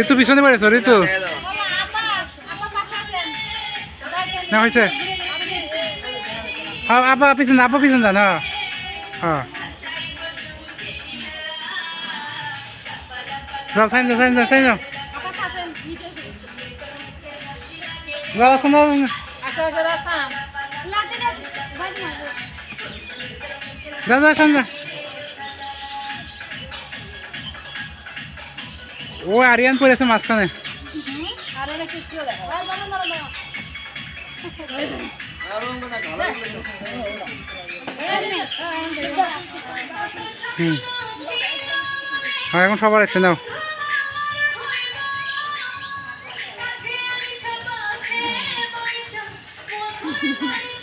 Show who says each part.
Speaker 1: ঋতু পিছনে বেড়েছো ঋতু। না হয়েছে হ্যাঁ আপা পিছন আপা পিছন যান হ্যাঁ হ্যাঁ যাও সাইন যাও সাইন যাও সাইন যাও। যাও আসুন যাও। যা যা সাইন যা ও আরিয়ান পড়ে আছে মাঝখানে হ্যাঁ এখন সবার আছে নাও। Thank you.